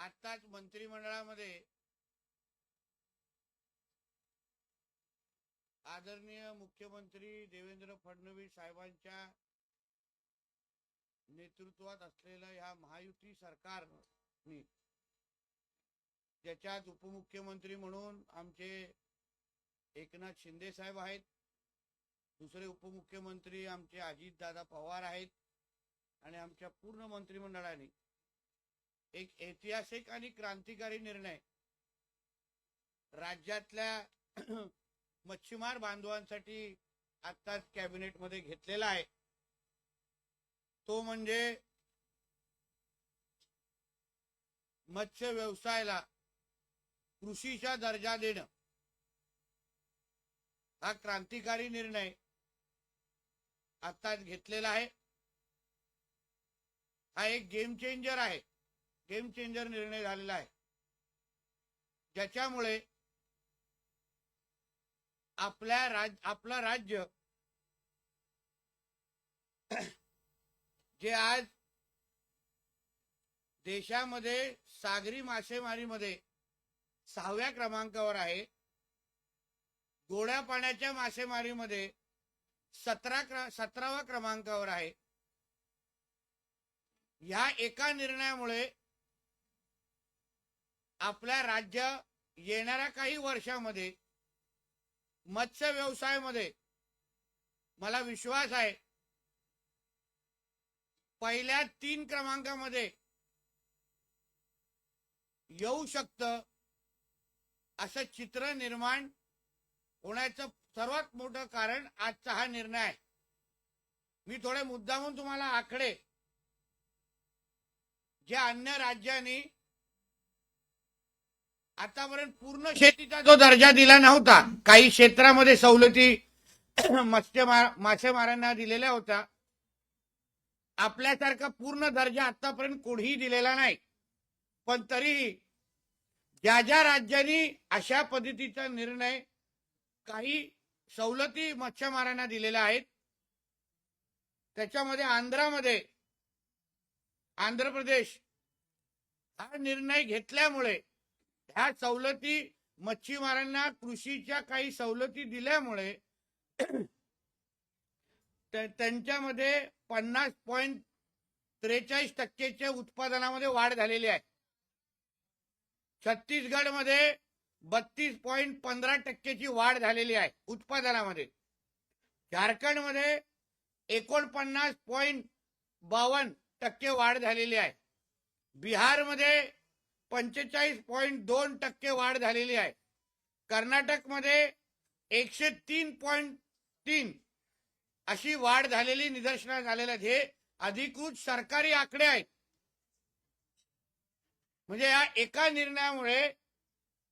आत्ताच मंत्रिमंडळामध्ये आदरणीय मुख्यमंत्री देवेंद्र फडणवीस साहेबांच्या नेतृत्वात असलेलं ह्या महायुती सरकारने ज्याच्यात उपमुख्यमंत्री म्हणून आमचे एकनाथ शिंदे साहेब आहेत दुसरे उपमुख्यमंत्री आमचे अजितदादा पवार आहेत आणि आमच्या पूर्ण मंत्रिमंडळाने एक ऐतिहासिक आणि क्रांतिकारी निर्णय. राज्यातल्या मच्छीमार बांधवांसाठी आत्ताच कॅबिनेटमध्ये घेतलेला आहे. तो म्हणजे मत्स्य व्यवसायाला कृषीचा दर्जा देणं. हा क्रांतिकारी निर्णय आत्ताच घेतलेला आहे. हा एक गेम चेंजर आहे. गेम चेंजर निर्णय झालेला आहे. ज्याच्यामुळे आपल्या राज आपलं राज्य जे आज देशामध्ये सागरी मासेमारीमध्ये सहाव्या क्रमांकावर आहे गोड्या पाण्याच्या मासेमारीमध्ये सतरा क्र सतराव्या क्रमांकावर आहे. ह्या एका निर्णयामुळे आपल्या राज्य येणाऱ्या काही वर्षामध्ये मत्स्य व्यवसायामध्ये मला विश्वास आहे पहिल्या तीन क्रमांकामध्ये येऊ शकतं असं चित्र निर्माण होण्याचं सर्वात मोठं कारण आजचा हा निर्णय आहे. मी थोडे मुद्दामून तुम्हाला आकडे जे अन्य राज्यांनी आतापर्यंत पूर्ण शेतीचा जो दर्जा दिला नव्हता काही क्षेत्रामध्ये सवलती मत्स्यमार मासेमारांना दिलेल्या होत्या. आपल्यासारखा पूर्ण दर्जा आतापर्यंत कोणीही दिलेला नाही. पण तरीही ज्या ज्या राज्यांनी अशा पद्धतीचा निर्णय काही सवलती मत्स्यमारांना दिलेल्या आहेत त्याच्यामध्ये आंध्रामध्ये आंध्र प्रदेश हा निर्णय घेतल्यामुळे ह्या सवलती मच्छीमारांना कृषीच्या काही सवलती दिल्यामुळे त्यांच्यामध्ये पन्नास पॉईंट त्रेचाळीस टक्केच्या उत्पादनामध्ये वाढ झालेली आहे. छत्तीसगडमध्ये बत्तीस पॉईंट पंधरा टक्केची वाढ झालेली आहे उत्पादनामध्ये. झारखंडमध्ये एकोणपन्नास पॉईंट बावन्न टक्के वाढ झालेली आहे. बिहारमध्ये पंचेचाळीस पॉईंट दोन टक्के वाढ झालेली आहे. कर्नाटकमध्ये एकशे तीन पॉईंट तीन अशी वाढ झालेली निदर्शनास झालेल्या आहेत हे अधिकृत सरकारी आकडे आहेत. म्हणजे या एका निर्णयामुळे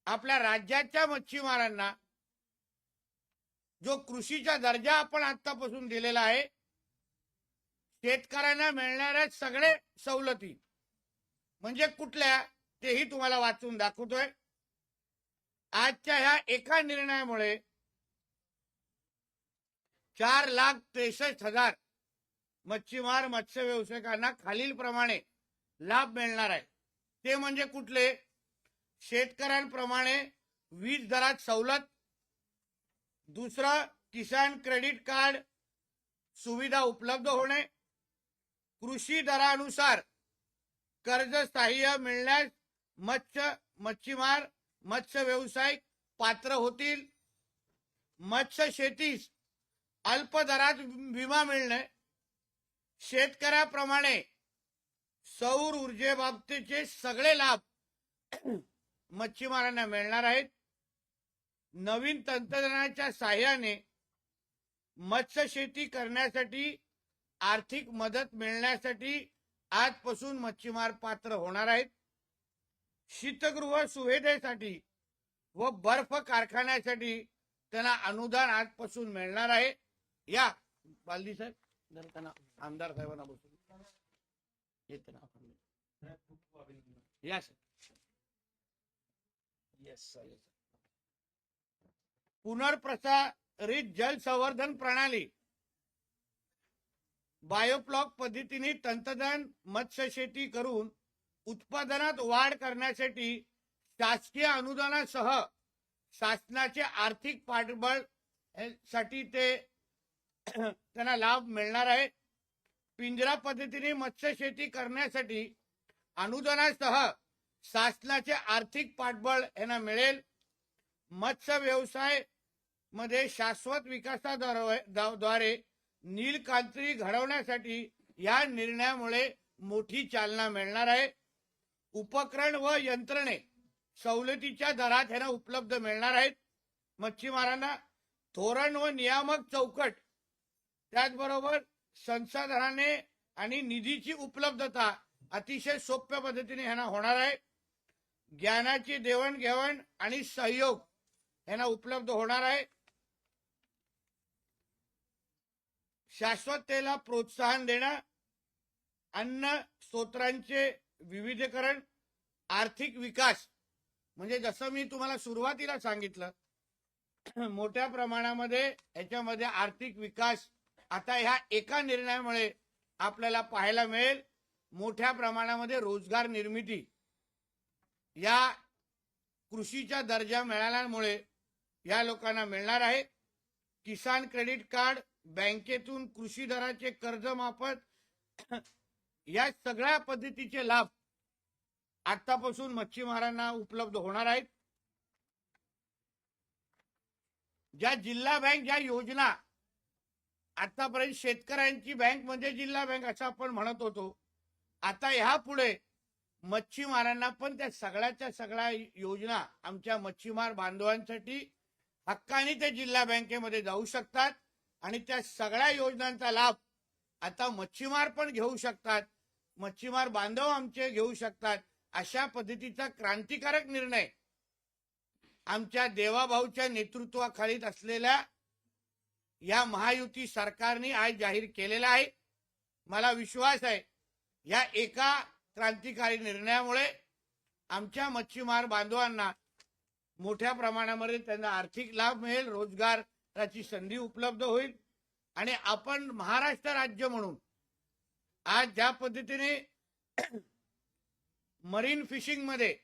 आपल्या राज्याच्या मच्छीमारांना जो कृषीचा दर्जा आपण आतापासून दिलेला आहे शेतकऱ्यांना मिळणाऱ्या सगळे सवलती म्हणजे कुठल्या तेही तुम्हाला वाचून दाखवतोय. आजच्या ह्या एका निर्णयामुळे चार लाख त्रेसष्ट हजार मच्छीमार मत्स्य व्यावसायिकांना खालीलप्रमाणे लाभ मिळणार आहे. ते म्हणजे कुठले? शेतकऱ्यांप्रमाणे वीज दरात सवलत. दुसरं किसान क्रेडिट कार्ड सुविधा उपलब्ध होणे. कृषी दरानुसार कर्ज सहाय्य मिळण्यास मत्स्य मच्छीमार मत्स्य व्यावसायिक पात्र होतील. मत्स्य शेतीस अल्प दरात विमा मिळणे. शेतकऱ्याप्रमाणे सौर ऊर्जेबाबतीचे सगळे लाभ मच्छीमारांना मिळणार आहेत. नवीन तंत्रज्ञानाच्या साह्याने मत्स्य शेती करण्यासाठी आर्थिक मदत मिळण्यासाठी आजपासून मच्छीमार पात्र होणार आहेत. शीतगृह सुविधेसाठी व बर्फ कारखान्यासाठी त्यांना अनुदान आजपासून मिळणार आहे. या बालदी साहेब. जरा त्यांना आमदार साहेबांना बसून. येते ना. आपण या सर येस सर पुनर्प्रसारित जल संवर्धन प्रणाली. बायोप्लॉक पद्धतीने तंत्रज्ञान मत्स्य शेती करून उत्पादनात वाढ करण्यासाठी शासकीय अनुदानासह शासनाचे आर्थिक पाठबळसाठी ते त्यांना लाभ मिळणार आहे. पिंजरा पद्धतीने मत्स्यशेती करण्यासाठी अनुदानासह शासनाचे आर्थिक पाठबळ यांना मिळेल. मत्स्य व्यवसायमध्ये शाश्वत विकासाद्वारे नीलकांत्री घडवण्यासाठी या निर्णयामुळे मोठी चालना मिळणार आहे. उपकरण व यंत्रणे सवलतीच्या दरात ह्यांना उपलब्ध मिळणार आहेत. मच्छीमारांना धोरण व नियामक चौकट त्याचबरोबर संसाधनाने आणि निधीची उपलब्धता अतिशय सोप्या पद्धतीने ह्यांना होणार आहे. ज्ञानाची देवाणघेवाण आणि सहयोग ह्यांना उपलब्ध होणार आहे. शाश्वततेला प्रोत्साहन देणं अन्न स्त्रोत्रांचे विविधीकरण आर्थिक विकास. म्हणजे जसं मी तुम्हाला सुरुवातीला सांगितलं मोठ्या प्रमाणामध्ये याच्यामध्ये आर्थिक विकास आता ह्या एका निर्णयामुळे आपल्याला पाहायला मिळेल. मोठ्या प्रमाणामध्ये रोजगार निर्मिती. या कृषीचा दर्जा मिळाल्यामुळे या लोकांना मिळणार आहे. किसान क्रेडिट कार्ड बँकेतून कृषी दराचे कर्ज माफत या सगळ्या पद्धतीचे लाभ आतापासून मच्छीमारांना उपलब्ध होणार आहेत. ज्या जिल्हा बँक ज्या योजना आतापर्यंत शेतकऱ्यांची बँक म्हणजे जिल्हा बँक असं आपण म्हणत होतो. आता ह्या पुढे मच्छीमारांना पण त्या सगळ्याच्या सगळ्या योजना आमच्या मच्छीमार बांधवांसाठी हक्काने ते जिल्हा बँकेमध्ये जाऊ शकतात. आणि त्या सगळ्या योजनांचा लाभ आता मच्छीमार पण घेऊ शकतात. मच्छीमार बांधव आमचे घेऊ शकतात अशा पद्धतीचा क्रांतिकारक निर्णय आमच्या देवाभाऊच्या नेतृत्वाखालीत असलेल्या या महायुती सरकारने आज जाहीर केलेला आहे. मला विश्वास आहे या एका क्रांतिकारी निर्णयामुळे आमच्या मच्छीमार बांधवांना मोठ्या प्रमाणामध्ये त्यांना आर्थिक लाभ मिळेल रोजगाराची संधी उपलब्ध होईल आणि आपण महाराष्ट्र राज्य म्हणून आज ज्या पद्धतीने मरीन फिशिंगमध्ये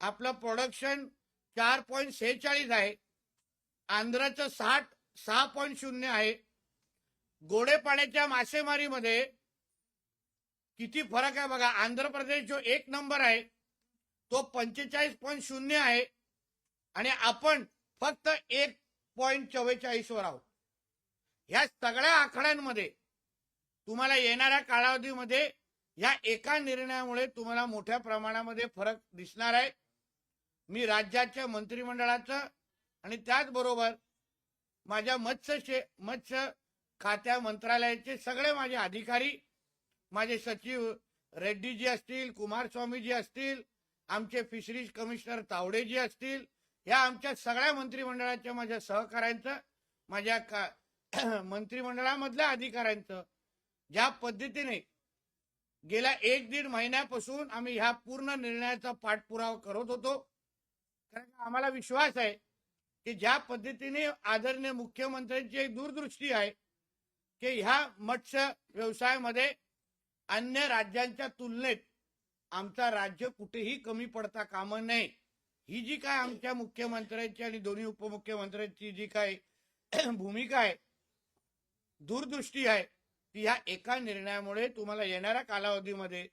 आपलं प्रोडक्शन चार पॉईंट सेहेचाळीस आहे आंध्राचं साठ सहा पॉईंट शून्य आहे गोडे पाण्याच्या मासेमारीमध्ये किती फरक आहे बघा आंध्र प्रदेश जो एक नंबर आहे तो पंचेचाळीस पॉईंट शून्य आहे आणि आपण फक्त एक पॉईंट चव्वेचाळीस वर आहोत. ह्या सगळ्या आकड्यांमध्ये तुम्हाला येणाऱ्या कालावधीमध्ये या एका निर्णयामुळे तुम्हाला मोठ्या प्रमाणामध्ये फरक दिसणार आहे. मी राज्याच्या मंत्रिमंडळाचं आणि त्याचबरोबर माझ्या मत्स्य शे मत्स्य खात्या मंत्रालयाचे सगळे माझे अधिकारी माझे सचिव रेड्डीजी असतील कुमारस्वामीजी असतील आमचे फिशरीज कमिशनर तावडेजी असतील या आमच्या सगळ्या मंत्रिमंडळाच्या माझ्या सहकाऱ्यांचं माझ्या का मंत्रिमंडळामधल्या अधिकाऱ्यांचं ज्या पद्धतीने गेल्या एक दीड महिन्यापासून आम्ही ह्या पूर्ण निर्णयाचा पाठपुरावा करत होतो. कारण आम्हाला विश्वास आहे की ज्या पद्धतीने आदरणीय मुख्यमंत्र्यांची एक दूरदृष्टी आहे की ह्या मत्स्य व्यवसायामध्ये अन्य राज्यांच्या तुलनेत आमचा राज्य कुठेही कमी पडता कामा नये. ही जी काय आमच्या मुख्यमंत्र्यांची आणि दोन्ही उपमुख्यमंत्र्यांची जी काय भूमिका आहे दूरदृष्टी आहे की ह्या एका निर्णयामुळे तुम्हाला येणाऱ्या कालावधीमध्ये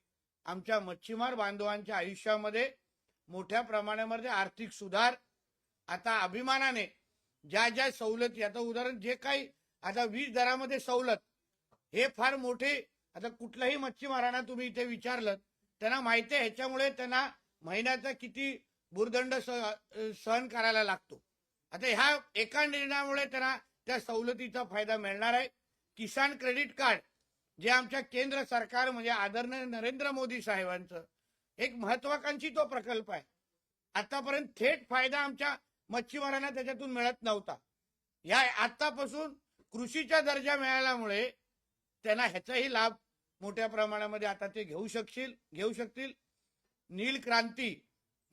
आमच्या मच्छीमार बांधवांच्या आयुष्यामध्ये मोठ्या प्रमाणामध्ये आर्थिक सुधार आता अभिमानाने ज्या ज्या सवलती आता उदाहरण जे काही आता वीज दरामध्ये सवलत हे फार मोठे आता कुठल्याही मच्छीमारांना तुम्ही इथे विचारलं त्यांना माहिती आहे ह्याच्यामुळे त्यांना महिन्याचा किती भूर्दंड स- सहन करायला लागतो. आता ह्या एका निर्णयामुळे त्यांना त्या सवलतीचा फायदा मिळणार आहे. किसान क्रेडिट कार्ड जे आमच्या केंद्र सरकार म्हणजे आदरणीय नरेंद्र मोदी साहेबांचं एक महत्वाकांक्षी तो प्रकल्प आहे. आतापर्यंत थेट फायदा आमच्या मच्छीमारांना त्याच्यातून मिळत नव्हता. या आतापासून कृषीचा दर्जा मिळाल्यामुळे त्यांना ह्याचाही लाभ मोठ्या प्रमाणामध्ये आता ते घेऊ शकशील घेऊ शकतील. नील क्रांती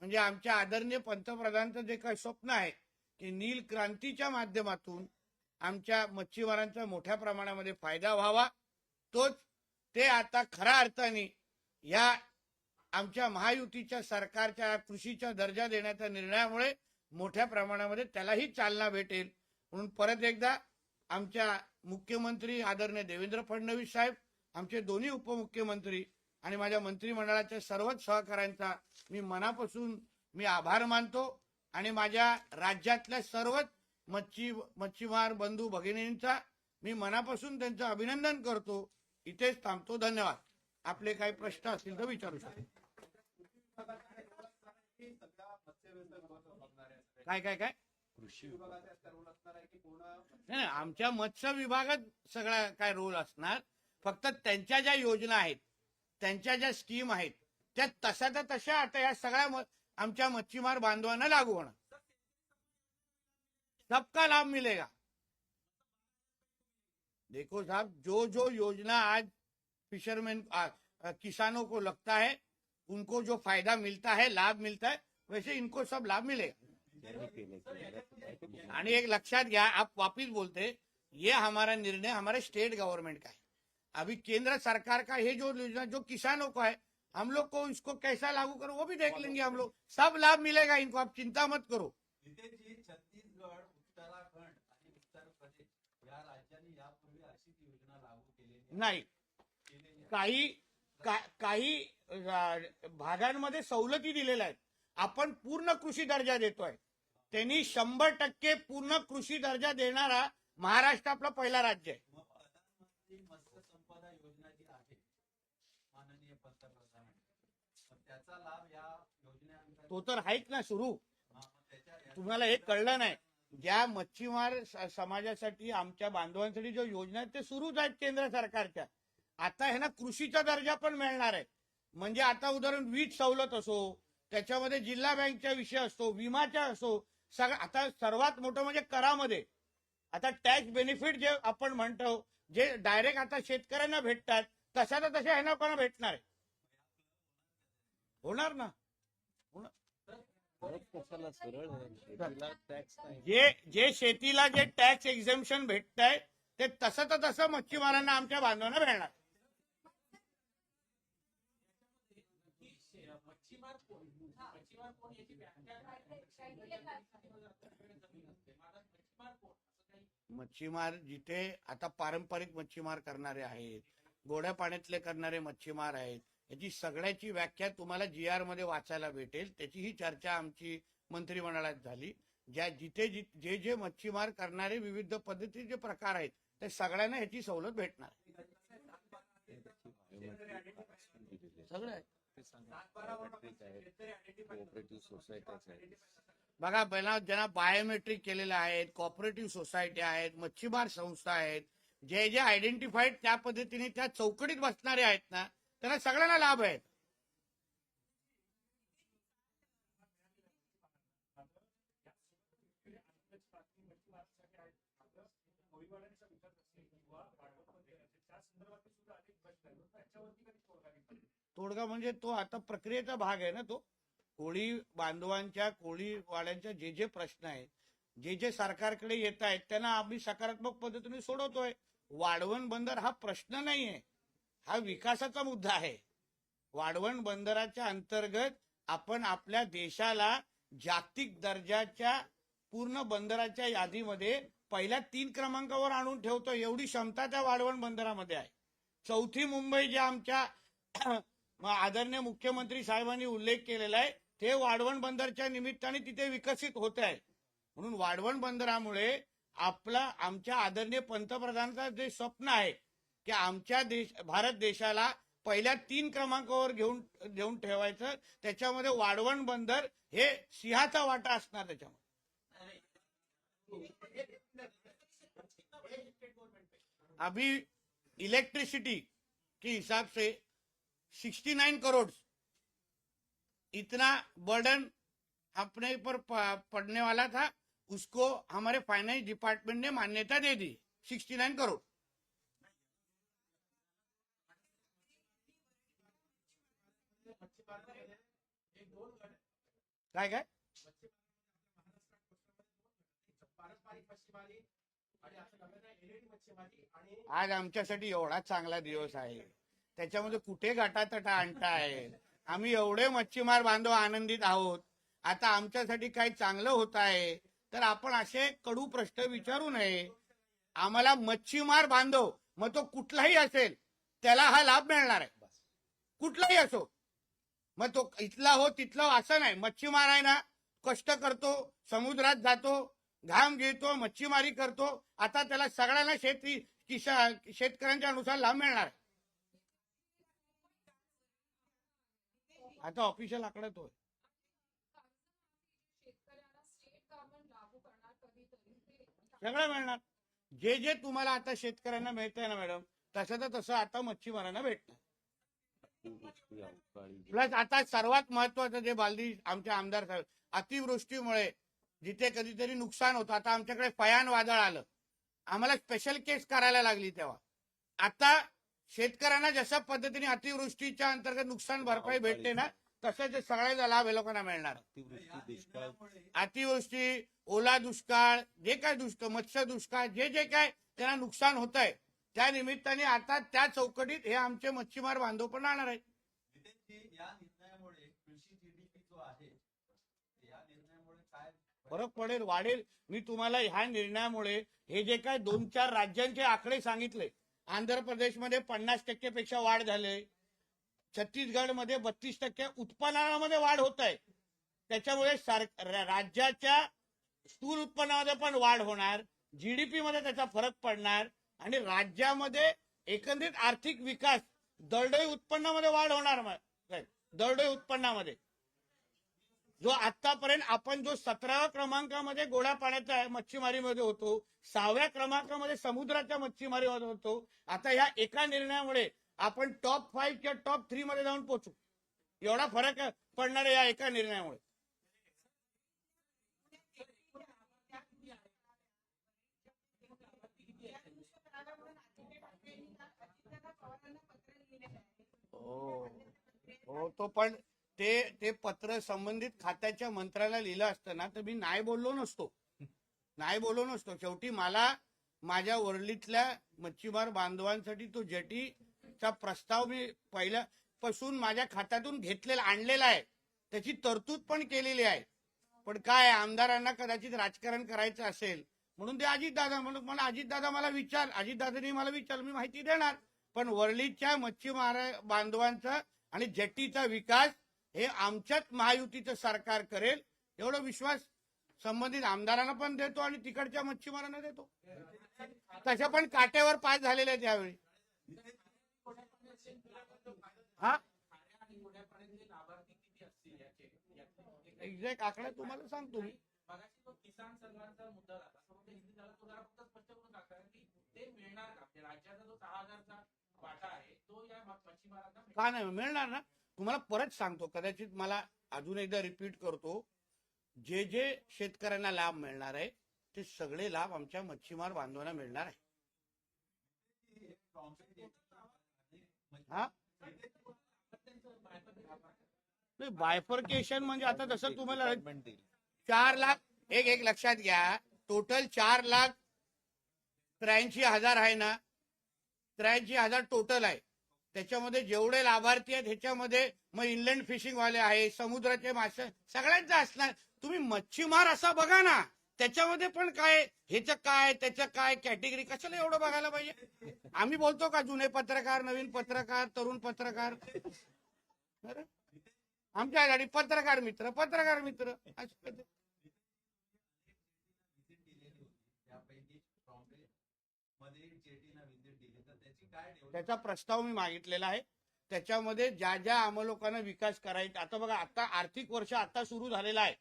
म्हणजे आमच्या आदरणीय पंतप्रधानांचं जे काही स्वप्न आहे की नील क्रांतीच्या माध्यमातून आमच्या मच्छीमारांचा मोठ्या प्रमाणामध्ये फायदा व्हावा. तोच ते आता खऱ्या अर्थाने या आमच्या महायुतीच्या सरकारच्या कृषीचा दर्जा देण्याच्या निर्णयामुळे मोठ्या प्रमाणामध्ये त्यालाही चालना भेटेल. म्हणून परत एकदा आमच्या मुख्यमंत्री आदरणीय देवेंद्र फडणवीस साहेब आमचे दोन्ही उपमुख्यमंत्री आणि माझ्या मंत्रिमंडळाच्या सर्वच सहकाऱ्यांचा मी मनापासून मी आभार मानतो आणि माझ्या राज्यातल्या सर्वच मच्छी मच्छीमार बंधू भगिनींचा मी मनापासून त्यांचं अभिनंदन करतो. इथेच थांबतो. धन्यवाद. आपले काही प्रश्न असतील तर विचारू शकतो. काय काय काय? नाही नाही, आमच्या मत्स्य विभागात सगळा काय रोल असणार? फक्त त्यांच्या ज्या योजना आहेत त्यांच्या ज्या स्कीम आहेत त्या तशा त्या तशा आता या सगळ्या आमच्या मच्छीमार बांधवांना लागू होणार. सबका लाभ मिलेगा। देखो साहब जो जो योजना आज फिशरमैन किसानों को लगता है, उनको जो फ़ायदा मिलता है, लाभ मिलता है, वैसे इनको सब लाभ मिलेगा। आणि एक लक्षात घ्या आप वापिस बोलते, ये हमारा निर्णय हमारे स्टेट गवर्नमेंट का है। अभी केंद्र सरकार का ये जो योजना, जो किसानों का है, हम लोग को इसको कैसा लागू करो, वो भी देख लेंगे हम लोग। सब लाभ मिलेगा इनको, आप चिंता मत करो। नाही. काही का- काही भागांमध्ये सवलती दिलेल्या आहेत. आपण पूर्ण कृषी दर्जा देतोय. त्यांनी शंभर टक्के पूर्ण कृषी दर्जा देणारा महाराष्ट्र आपला पहिला राज्य आहे. त्याचा लाभ या तो तर आहेच ना सुरू. तुम्हाला हे कळलं नाही. ज्या मच्छीमार समाजासाठी आमच्या बांधवांसाठी जो योजना आहेत ते सुरूच आहेत केंद्र सरकारच्या. आता ह्यांना कृषीचा दर्जा पण मिळणार आहे. म्हणजे आता उदाहरण वीज सवलत असो त्याच्यामध्ये जिल्हा बँकचा विषय असतो विमाचा असो सगळं आता सर्वात मोठं म्हणजे करामध्ये. आता टॅक्स बेनिफिट जे आपण म्हणतो जे डायरेक्ट आता शेतकऱ्यांना भेटतात तशा तर तशा ह्यांना पण भेटणार आहे? होणार ना परत कशाला सरळ आहे शेतीला टॅक्स नाही जे जे शेतीला जे टॅक्स एक्झम्पन भेटत आहे ते तसं तर तसं मच्छीमारांना आमच्या बांधवांना मिळणार. मच्छीमार जिथे आता पारंपरिक मच्छीमार करणारे आहेत गोड्या पाण्यातले करणारे मच्छीमार आहेत याची सगळ्याची व्याख्या तुम्हाला जी आरमध्ये वाचायला भेटेल. त्याची ही चर्चा आमची मंत्रिमंडळात झाली. ज्या जिथे जि- जे मच्छीमार करणारे विविध पद्धतीचे प्रकार आहेत ते सगळ्यांना ह्याची सवलत भेटणार सगळं बघा पहिला ज्यांना बायोमेट्रिक केलेले आहेत कॉपरेटिव्ह सोसायटी आहेत मच्छीमार संस्था आहेत जे जे आयडेंटिफाईड त्या पद्धतीने त्या चौकटीत बसणारे आहेत ना त्यांना सगळ्यांना लाभ आहेत. तोडगा म्हणजे तो आता प्रक्रियेचा भाग आहे ना तो. कोळी बांधवांच्या कोळी वाड्यांच्या जे जे प्रश्न आहेत जे जे सरकारकडे येत आहेत त्यांना आम्ही सकारात्मक पद्धतीने सोडवतोय. वाढवण बंदर हा प्रश्न नाहीये. हा विकासाचा मुद्दा आहे. वाढवण बंदराच्या अंतर्गत आपण आपल्या देशाला जागतिक दर्जाच्या पूर्ण बंदराच्या यादीमध्ये पहिल्या तीन क्रमांकावर आणून ठेवतो. एवढी क्षमता त्या वाढवण बंदरामध्ये आहे. चौथी मुंबई ज्या आमच्या आदरणीय मुख्यमंत्री साहेबांनी उल्लेख केलेला आहे ते वाढवण बंदरच्या निमित्ताने तिथे विकसित होत आहे. म्हणून वाढवण बंदरामुळे आपला आमच्या आदरणीय पंतप्रधानांचं जे स्वप्न आहे की आमच्या देश भारत देशाला पहिल्या तीन क्रमांकावर घेऊन घेऊन ठेवायचं. त्याच्यामध्ये वाढवण बंदर हे सिंहाचा वाटा असणार त्याच्यामध्ये. अभी इलेक्ट्रिसिटी के हिसाब से 69 करोड़ इतना बर्डन अपने पर पड़ने वाला था उसको हमारे फाइनेंस डिपार्टमेंट ने मान्यता दे दी 69 करोड़ काय काय पारंपरिक मच्छीमारी आणि आता नव्यानं एलईडी काय काय? आज आमच्यासाठी एवढा चांगला दिवस आहे. त्याच्यामध्ये कुठे गाठातटा आणताय? आम्ही एवढे मच्छीमार बांधव आनंदित आहोत. आता आमच्यासाठी काही चांगलं होत आहे. तर आपण असे कडू प्रश्न विचारू नये. आम्हाला मच्छीमार बांधव मग तो कुठलाही असेल त्याला हा लाभ मिळणार आहे. कुठलाही असो मग तो इथला हो तिथला हो असं नाही. मच्छीमार आहे ना कष्ट करतो समुद्रात जातो घाम घेतो मच्छीमारी करतो. आता त्याला सगळ्यांना शेती किसा शेतकऱ्यांच्या अनुसार लाभ मिळणार आता ऑफिशियल आकडा तो आहे. सगळं मिळणार. जे जे तुम्हाला आता शेतकऱ्यांना मिळतंय ना मॅडम तसं तर तसं आता मच्छीमारांना भेटणार. प्लस आता सर्वात महत्वाचं जे बालदी आमचे आमदार साहेब अतिवृष्टीमुळे जिथे कधीतरी नुकसान होतं आता आमच्याकडे फयान वादळ आलं. आम्हाला स्पेशल केस करायला लागली तेव्हा. आता शेतकऱ्यांना जशा पद्धतीने अतिवृष्टीच्या अंतर्गत नुकसान भरपाई भेटते ना तसंच सगळ्याचा लाभ हे लोकांना मिळणार. अतिवृष्टी ओला दुष्काळ जे काय दुष्काळ मत्स्य दुष्काळ जे जे काय त्यांना नुकसान होत आहे त्या निमित्ताने आता त्या चौकटीत हे आमचे मच्छीमार बांधव पण राहणार आहेत. फरक पडेल वाढेल. मी तुम्हाला ह्या निर्णयामुळे हे जे काय दोन चार राज्यांचे आकडे सांगितले आंध्र प्रदेशमध्ये पन्नास टक्केपेक्षा वाढ झाली छत्तीसगडमध्ये बत्तीस टक्के उत्पन्नामध्ये वाढ होत आहे. त्याच्यामुळे राज्याच्या स्थूल उत्पन्नामध्ये पण वाढ होणार जीडीपी मध्ये त्याचा फरक पडणार आणि राज्यामध्ये एकंदरीत आर्थिक विकास दरडोई उत्पन्नामध्ये वाढ होणार दरडोई उत्पन्नामध्ये. जो आतापर्यंत आपण जो सतराव्या क्रमांकामध्ये गोड्या पाण्याचा मच्छीमारीमध्ये होतो सहाव्या क्रमांकामध्ये समुद्राच्या मच्छीमारीमध्ये होतो आता ह्या एका निर्णयामुळे आपण टॉप फाईव्ह किंवा टॉप थ्री मध्ये जाऊन पोहोचू. एवढा फरक पडणार आहे या एका निर्णयामुळे. हो हो तो पण ते ते पत्र संबंधित खात्याच्या मंत्र्याला लिहिलं असतं ना तर मी नाही बोललो नसतो. नाही बोललो नसतो. शेवटी मला माझ्या वरलीतल्या मच्छीमार बांधवांसाठी तो जेटीचा प्रस्ताव मी पहिल्यापासून माझ्या खात्यातून घेतलेला आणलेला आहे. त्याची तरतूद पण केलेली आहे. पण काय आमदारांना कदाचित राजकारण करायचं असेल म्हणून ते अजितदादा म्हणून मला अजितदादा मला विचार अजितदादांनी मला विचार मी माहिती देणार. पण वरळीच्या मच्छीमार बांधवांचा आणि जट्टीचा विकास हे आमच्याच महायुतीचं सरकार करेल एवढा विश्वास संबंधित आमदारांना पण देतो आणि तिकडच्या मच्छीमारांना देतो. तशा पण काट्यावर पास झालेले आहेत यावेळी. हा? एक्झॅक्ट आकडा तुम्हाला सांगतो मी. किसान सन्मानचा मुद्दा ते मिळणार का राज्याचा जो सहा हजारचा वाटा आहे तो या म- मच्छीमारांना मिळणार का नाही मिळणार ना? तुम्हाला परत सांगतो कदाचित मला अजून एकदा रिपीट करतो. जे जे शेतकऱ्यांना लाभ मिळणार आहे ते सगळे लाभ आमच्या मच्छीमार बांधवांना मिळणार आहे. हा? नाही बायफर्केशन म्हणजे आता जसं तुम्हाला चार लाख एक एक लक्षात घ्या. टोटल चार लाख त्र्याऐंशी हजार आहे ना? त्र्याऐंशी हजार टोटल आहे. त्याच्यामध्ये जेवढे लाभार्थी आहेत ह्याच्यामध्ये मग इनलँड फिशिंग वाले आहे समुद्राचे मासे सगळ्यांचं असणार. तुम्ही मच्छीमार असा बघा ना. त्याच्यामध्ये पण काय ह्याचं काय त्याचं काय कॅटेगरी कशाला एवढं बघायला पाहिजे? आम्ही बोलतो का जुने पत्रकार नवीन पत्रकार तरुण पत्रकार? आमच्या गाडी पत्रकार मित्र पत्रकार मित्र असं कधी- व्हिजिट दिलेली होती त्यापैकी बॉम्बे मध्ये जेटीना व्हिजिट दिली तर त्याचा प्रस्ताव मी मागितलेला आहे. त्याच्यामध्ये ज्या ज्या लोकांना विकास करायचा आता बघा आता आर्थिक वर्ष आता सुरू झालेलं आहे.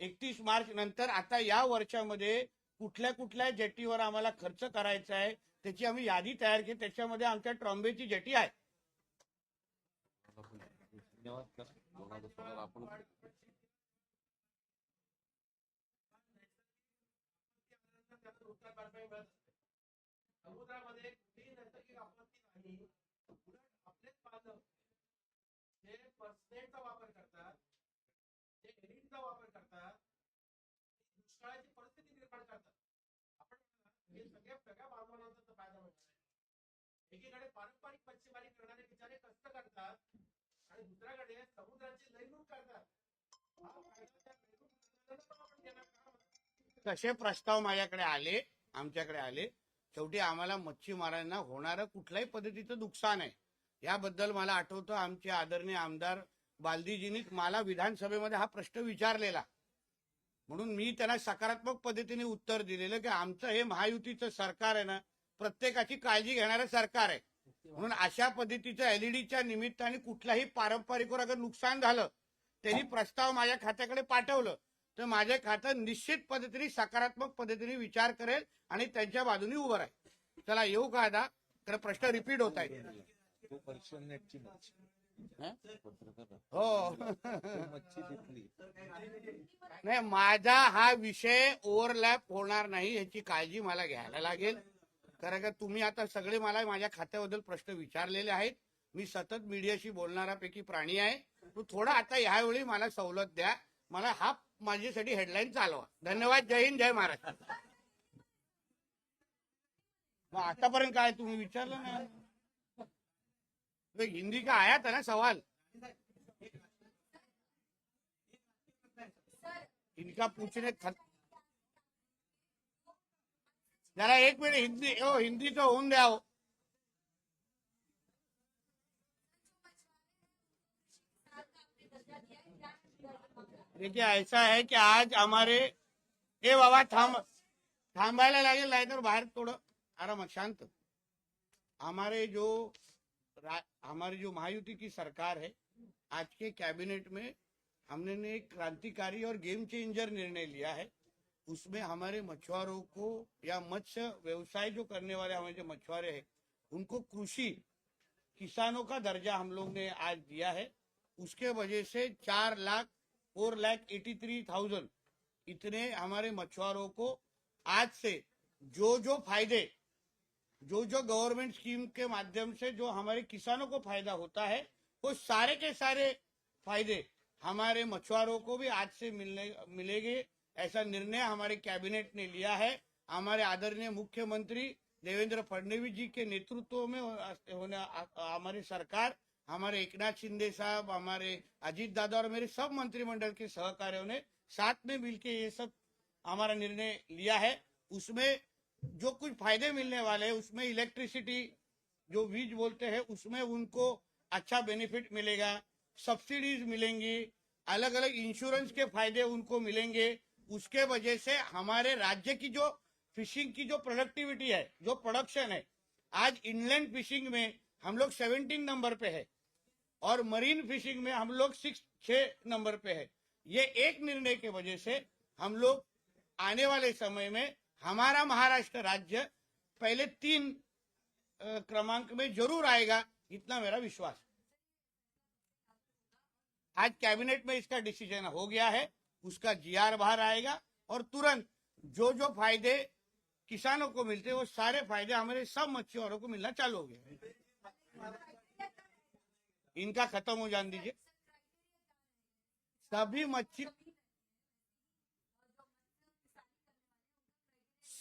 एकतीस मार्च नंतर आता या वर्षामध्ये कुठल्या कुठल्या जेटीवर आम्हाला खर्च करायचा आहे त्याची आम्ही यादी तयार केली त्याच्यामध्ये आमच्या ट्रॉम्बेची जेटी आहे. समुद्रामध्ये कुठेही नैसर्गिक आपत्ती नाही उलट आपलेच बांधव पर्सनेटचा वापर करतात जे एडिटचा वापर करतात दुष्काळाची परिस्थिती निर्माण करतात. आपण हे सगळ्या सगळ्या बांधवांचा फायदा होणार आहे. एकीकडे पारंपरिक मच्छीमारी करणारे बिचारे कष्ट करतात आणि दुसऱ्याकडे समुद्राची लई करतात. तसे प्रस्ताव माझ्याकडे आले आमच्याकडे आले शेवटी आम्हाला मच्छीमारांना होणारं कुठल्याही पद्धतीचं नुकसान आहे. याबद्दल मला आठवतं आमचे आदरणीय आमदार बालदीजींनीच मला विधानसभेमध्ये हा प्रश्न विचारलेला. म्हणून मी त्यांना सकारात्मक पद्धतीने उत्तर दिलेलं की आमचं हे महायुतीचं सरकार आहे ना प्रत्येकाची काळजी घेणारं सरकार आहे. म्हणून अशा पद्धतीचं एलईडीच्या निमित्ताने कुठल्याही पारंपरिकवर अगर नुकसान झालं त्यांनी प्रस्ताव माझ्या खात्याकडे पाठवलं तर माझे खातं निश्चित पद्धतीने सकारात्मक पद्धतीने विचार करेल आणि त्यांच्या बाजूने उभं राहील. चला येऊ का आता? तर प्रश्न रिपीट होत आहे हं? हो. नाही माझा हा विषय ओव्हरलॅप होणार नाही याची काळजी मला घ्यायला लागेल. कारण का तुम्ही आता सगळे मला माझ्या खात्याबद्दल प्रश्न विचारलेले आहेत. मी सतत मीडियाशी बोलणाऱ्यापैकी प्राणी आहे. तो थोडा आता ह्यावेळी मला सवलत द्या. मला हा माझ्यासाठी हेडलाईन चालवा. धन्यवाद. जय हिंद जय महाराष्ट्र. मग आतापर्यंत काय तुम्ही विचारलं नाही? तो हिंदी का आया था ना सवाल इनका पूछने जरा एक मिनिट हिंदी ओ हिंदी तो होऊन द्या हो. देखिए ऐसा है कि आज हमारे हे बाबा थांब थांबायला लागेल नाही तर बाहेर थोडं आरामात शांत हमारे जो हमारी जो महायुति की सरकार है, आज के कैबिनेट में हमने ने एक क्रांतिकारी और गेम चेंजर निर्णय लिया है। उसमें हमारे मछुआरों को या मत्स्य व्यवसाय जो करने वाले हमारे जो मछुआरे हैं, उनको कृषि, किसानों का दर्जा हम लोग ने आज दिया है। उसके वजह से चार lakh, four lakh eighty three thousand इतने हमारे मछुआरों को आज से जो जो फ़ायदे जो जो गवर्नमेंट स्कीम के माध्यम से जो हमारे किसानों को फ़ायदा होता है, वो सारे के सारे फ़ायदे हमारे मछुआरों को भी आज से मिलने, मिलेंगे। ऐसा निर्णय हमारे कैबिनेट ने लिया है। हमारे आदरणीय मुख्यमंत्री देवेंद्र फडणवीस जी के नेतृत्व में होने, हमारी सरकार, हमारे एकनाथ शिंदे साहब, हमारे अजीत दादा और मेरे सब मंत्रिमंडल के सहकारियों ने साथ में मिलके ये सब हमारा निर्णय लिया है। उसमें जो कुछ फ़ायदे मिलने वाले हैं, उसमें इलेक्ट्रिसिटी जो बीज बोलते हैं, उसमें उनको अच्छा बेनिफिट मिलेगा सब्सिडीज मिलेंगी अलग अलग इंश्योरेंस के फ़ायदे उनको मिलेंगे। उसके वजह से हमारे राज्य की जो फिशिंग की जो प्रोडक्टिविटी है, जो प्रोडक्शन है, आज इनलैंड फिशिंग में हम लोग सेवेंटीन नंबर पे है और मरीन फिशिंग में हम लोग सिक्स छह नंबर पे है। ये एक निर्णय के वजह से हम लोग आने वाले समय में हमारा महाराष्ट्र राज्य पहले तीन क्रमांक में ज़रूर आएगा, इतना मेरा विश्वास। आज कैबिनेट में इसका डिसीज़न हो गया है, उसका जीआर बाहर आएगा और तुरंत जो जो फ़ायदे किसानों को मिलते वो सारे फ़ायदे हमारे सब मच्छुआरों को मिलना चालू हो गए इनका खत्म हो जान दीजिए सभी मच्छी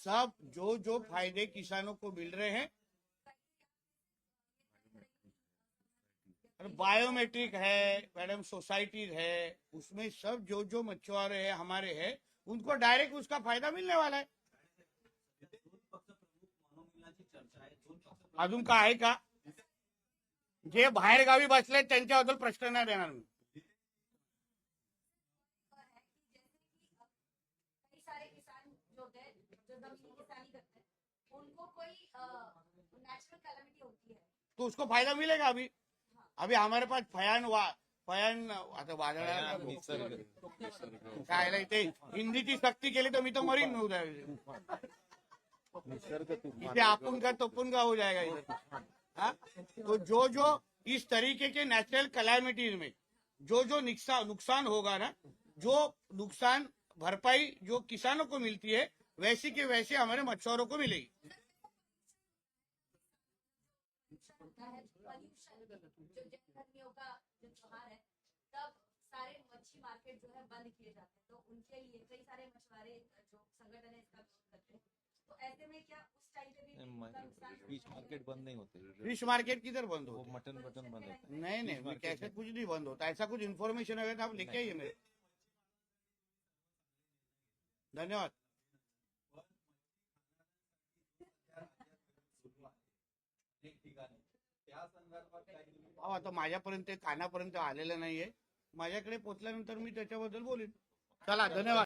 सब जो जो फ़ायदे किसानों को मिल रहे हैं, बायोमेट्रिक है, मैडम, सोसाइटीज है, उसमें सब जो जो मछुआरे हैं, हमारे हैं, उनको डायरेक्ट उसका फ़ायदा मिलने वाला है। दोन दोन अजून का आहे का जे बाहेर गावी बसले त्यांच्याबद्दल प्रश्न नाही देणार मी कई सारे किसान जो होते हैं जो ज़मीन किसानी करते हैं उनको कोई नेचुरल कैलामिटी होती है तो उसको फ़ायदा मिलेगा अभी। अभी हमारे पास फयान वा फयान आता वादळा निसर्ग काय इथे हिंदीची सक्ती केली तर मी तो मरीन उद्या. इथे आपण का तपून का हो जाएगा इधर हाँ? तो जो जो इस तरीके के नेचुरल कैलामिटीज में जो जो नुकसान नुकसान होगा ना जो नुकसान भरपाई जो किसानों को मिलती है वैसी के वैसे हमारे मछुआरों को मिलेगी होता है पॉल्यूशन जो जनगर्मियों का जो त्योहार है तब सारे मच्छी मार्केट जो है बंद किए जाते हैं। तो उनके लिए कई सारे मछुआरे जो संगठन है इसका विरोध करते हैं। तो ऐसे में क्या उस टाइम पे भी फ़िश मार्केट बंद नहीं होते। फ़िश मार्केट किधर बंद वो होते मटन वटन बंद होता है। नहीं नहीं कैसे कुछ नहीं बंद होता। ऐसा कुछ इन्फॉर्मेशन है तो आप लेके आइए मेरे धन्यवाद। त्या संदर्भात काही आता माझ्यापर्यंत ते कानापर्यंत आलेलं नाहीये. माझ्याकडे पोचल्यानंतर मी त्याच्याबद्दल बोलेन. चला धन्यवाद.